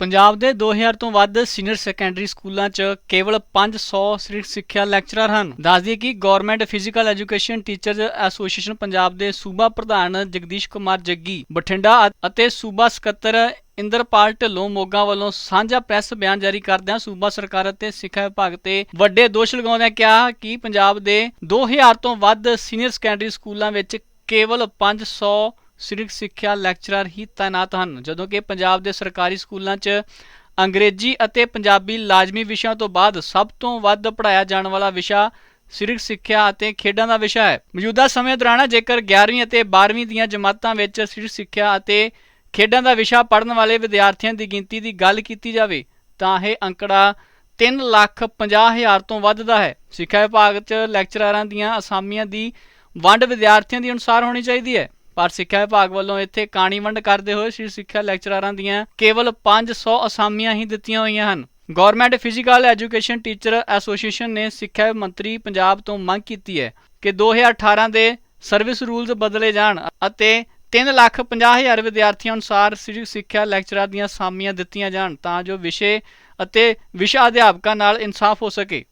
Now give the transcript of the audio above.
ਪੰਜਾਬ ਦੇ 2000 ਤੋਂ ਵੱਧ ਸੀਨੀਅਰ ਸੈਕੰਡਰੀ ਸਕੂਲਾਂ 'ਚ ਕੇਵਲ 500 ਸਰੀਰਕ ਸਿੱਖਿਆ ਲੈਕਚਰਰ ਹਨ। ਦੱਸਦੀ ਕਿ government physical education teachers association Punjab ਦੇ ਸੂਬਾ ਪ੍ਰਧਾਨ ਜਗਦੀਸ਼ ਕੁਮਾਰ ਜੱਗੀ, ਬਠਿੰਡਾ ਅਤੇ ਸੂਬਾ ਸਕੱਤਰ ਇੰਦਰਪਾਲ ਢਿੱਲੋਂ ਮੋਗਾ ਵੱਲੋਂ ਸਾਂਝਾ ਪ੍ਰੈਸ ਬਿਆਨ ਜਾਰੀ ਕਰਦਿਆਂ ਸੂਬਾ ਸਰਕਾਰ ਅਤੇ ਸਿੱਖਿਆ ਵਿਭਾਗ ਤੇ ਵੱਡੇ ਦੋਸ਼ ਲਗਾਉਂਦਿਆਂ ਕਿਹਾ ਕਿ ਪੰਜਾਬ ਦੇ 2000 ਤੋਂ ਵੱਧ ਸੀਨੀਅਰ ਸੈਕੰਡਰੀ ਸਕੂਲਾਂ ਵਿੱਚ ਕੇਵਲ 500 ਸਰੀਰਕ ਸਿੱਖਿਆ ਲੈਕਚਰਰ ਹੀ ਤਾਇਨਾਤ ਹਨ, ਜਦੋਂ ਕਿ ਪੰਜਾਬ ਦੇ ਸਰਕਾਰੀ ਸਕੂਲਾਂ 'ਚ ਅੰਗਰੇਜ਼ੀ ਅਤੇ ਪੰਜਾਬੀ ਲਾਜ਼ਮੀ ਵਿਸ਼ਿਆਂ ਤੋਂ ਬਾਅਦ ਸਭ ਤੋਂ ਵੱਧ ਪੜਾਇਆ ਜਾਣ ਵਾਲਾ ਵਿਸ਼ਾ ਸਰੀਰਕ ਸਿੱਖਿਆ ਅਤੇ ਖੇਡਾਂ ਦਾ ਵਿਸ਼ਾ ਹੈ। ਮੌਜੂਦਾ ਸਮੇਂ ਦੌਰਾਨ ਜੇਕਰ 11ਵੀਂ ਅਤੇ 12ਵੀਂ ਦੀਆਂ ਜਮਾਤਾਂ ਵਿੱਚ ਸਰੀਰਕ ਸਿੱਖਿਆ ਅਤੇ ਖੇਡਾਂ ਦਾ ਵਿਸ਼ਾ ਪੜਨ ਵਾਲੇ ਵਿਦਿਆਰਥੀਆਂ ਦੀ ਗਿਣਤੀ ਦੀ ਗੱਲ ਕੀਤੀ ਜਾਵੇ, ਤਾਂ ਇਹ ਅੰਕੜਾ 3 ਲੱਖ 50 ਹਜ਼ਾਰ ਤੋਂ ਵੱਧ ਦਾ ਹੈ। ਸਿੱਖਿਆ ਵਿਭਾਗ 'ਚ ਲੈਕਚਰਾਰਾਂ ਦੀਆਂ ਅਸਾਮੀਆਂ ਦੀ ਵੰਡ ਵਿਦਿਆਰਥੀਆਂ ਦੀ ਅਨੁਸਾਰ ਹੋਣੀ ਚਾਹੀਦੀ ਹੈ। ਪਰ ਸਿੱਖਿਆ ਵਿਭਾਗ ਵੱਲੋਂ ਇੱਥੇ ਕਾਣੀ ਵੰਡ ਕਰਦੇ ਹੋਏ ਸ੍ਰੀ ਸਿੱਖਿਆ ਲੈਕਚਰਾਰਾਂ ਦੀਆਂ ਕੇਵਲ 500 ਅਸਾਮੀਆਂ ਹੀ ਦਿੱਤੀਆਂ ਹੋਈਆਂ ਹਨ। Government physical education teacher association ਨੇ ਸਿੱਖਿਆ ਮੰਤਰੀ ਪੰਜਾਬ ਤੋਂ ਮੰਗ ਕੀਤੀ ਹੈ ਕਿ 2018 ਦੇ ਸਰਵਿਸ ਰੂਲਸ ਬਦਲੇ ਜਾਣ ਅਤੇ 3 ਲੱਖ 50 ਹਜ਼ਾਰ ਵਿਦਿਆਰਥੀਆਂ ਅਨੁਸਾਰ ਸ੍ਰੀ ਸਿੱਖਿਆ ਲੈਕਚਰਾਂ ਦੀਆਂ ਸਾਮੀਆਂ ਦਿੱਤੀਆਂ ਜਾਣ ਤਾਂ ਜੋ ਵਿਸ਼ੇ ਅਤੇ ਵਿਸ਼ਾ ਅਧਿਆਪਕਾਂ ਨਾਲ ਇਨਸਾਫ ਹੋ ਸਕੇ।